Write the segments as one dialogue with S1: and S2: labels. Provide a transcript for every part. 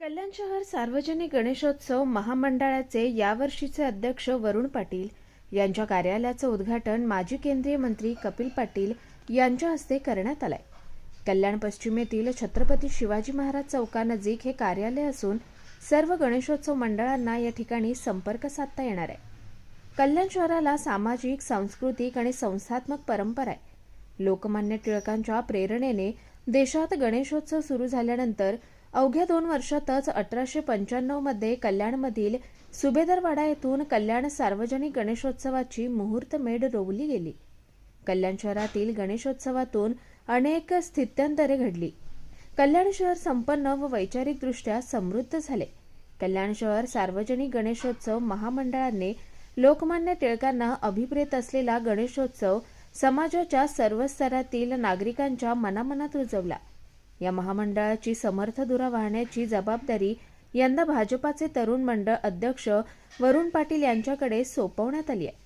S1: कल्याण शहर सार्वजनिक गणेशोत्सव महामंडळाचे यावर्षीचे अध्यक्ष वरुण पाटील यांच्या कार्यालयाचं उद्घाटन माजी केंद्रीय मंत्री कपिल पाटील यांच्या हस्ते करण्यात आलंय. कल्याण पश्चिमेतील छत्रपती शिवाजी महाराज चौकानजीक हे कार्यालय असून सर्व गणेशोत्सव मंडळांना या ठिकाणी संपर्क साधता येणार आहे. कल्याण शहराला सामाजिक सांस्कृतिक आणि संस्थात्मक परंपरा आहे. लोकमान्य टिळकांच्या प्रेरणेने देशात गणेशोत्सव सुरू झाल्यानंतर अवघ्या दोन वर्षातच अठराशे पंच्याण्णवमध्ये कल्याणमधील सुभेदरवाडा येथून कल्याण सार्वजनिक गणेशोत्सवाची मुहूर्तमेढ रोवली गेली. कल्याण शहरातील गणेशोत्सवातून अनेक स्थित्यंतरे घडली. कल्याण शहर संपन्न व वैचारिकदृष्ट्या समृद्ध झाले. कल्याण शहर सार्वजनिक गणेशोत्सव महामंडळाने लोकमान्य टिळकांना अभिप्रेत असलेला गणेशोत्सव समाजाच्या सर्व स्तरातील नागरिकांच्या मनामनात रुजवला. या महामंडळाची समर्थ धुरा वाहण्याची जबाबदारी यंदा भाजपाचे तरुण मंडळ अध्यक्ष वरुण पाटील यांच्याकडे सोपवण्यात आली आहे.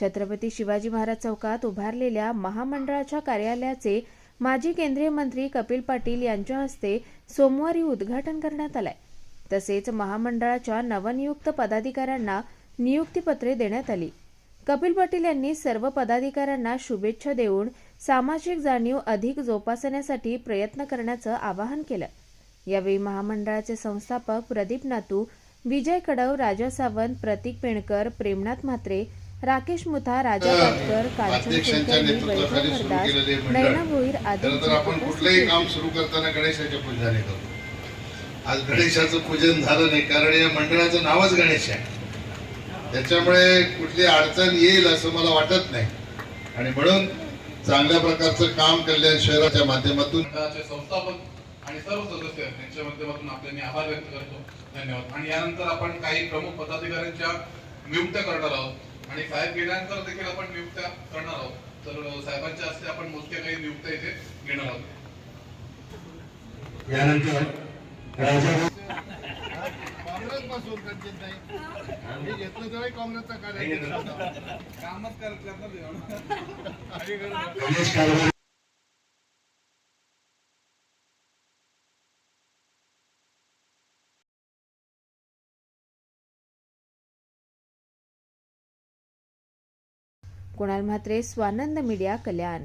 S1: छत्रपती शिवाजी महाराज चौकात उभारलेल्या महामंडळाच्या कार्यालयाचे माजी केंद्रीय मंत्री कपिल पाटील यांच्या हस्ते सोमवारी उद्घाटन करण्यात आलंय. तसेच महामंडळाच्या नवनियुक्त पदाधिकाऱ्यांना नियुक्तीपत्रे देण्यात आली. कपिल पाटील यांनी सर्व पदाधिकाऱ्यांना शुभेच्छा देऊन सामाजिक जाणीव अधिक जोपासण्यासाठी प्रयत्न करण्याचं आवाहन केलं. यावेळी महामंडळाचे संस्थापक प्रदीप नातू विजय कडव राजा सावंत प्रतीक पेणकर प्रेमनाथ म्हात्रे राकेश मुथा राजा पाटकर कांचन कुलकर्णी वैभव नयना
S2: मंडळ
S1: भोईर आदी
S2: आपण कुठलंही काम सुरू करताना गणेशाच्या पूजनाने करतो. आज गणेशाचं पूजन झालं नाही कारण या मंडळाचं नावच गणेश आहे. त्याच्यामुळे कुठली अडचण येईल असं मला वाटत नाही. आणि म्हणून चांगल्या प्रकारचं काम कल्याण शहराच्या माध्यमातून.
S3: संस्थापक आणि सर्व सदस्य यांच्या माध्यमातून आपले मी आभार व्यक्त करतो. धन्यवाद. आणि यानंतर आपण काही प्रमुख पदाधिकाऱ्यांच्या नियुक्त्या करणार आहोत. आणि साहेब गेल्यानंतर देखील आपण नियुक्त्या करणार आहोत. तर साहेबांच्या हस्ते आपण मोजक्या काही नियुक्त्या इथे घेणार आहोत.
S4: यानंतर
S2: पासून मी घेतलं तेव्हा काँग्रेसचा
S3: कामच करत
S1: Kunal Mhatre Swanand media Kalyan.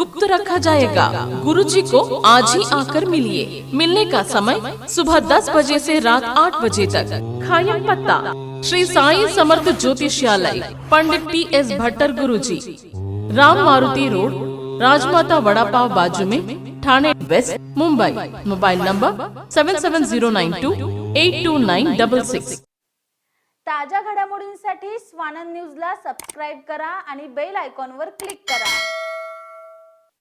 S5: गुप्त रखा जाएगा। गुरुजी को आज ही आकर मिलिए। मिलने का समय सुबह दस बजे से रात आठ बजे तक। खायम पत्ता। Shri Sai Samarth Jyotishyalay Pandit T S Bhattar Guruji. Ram Maruti road Rajmata vada pav बाजू में Thane west Mumbai. Mobile number seven seven zero nine two eight two nine double six.
S6: ताज्या घडामोडींसाठी स्वानंद न्यूजला सबस्क्राईब करा आणि bell आयकॉनवर click करा.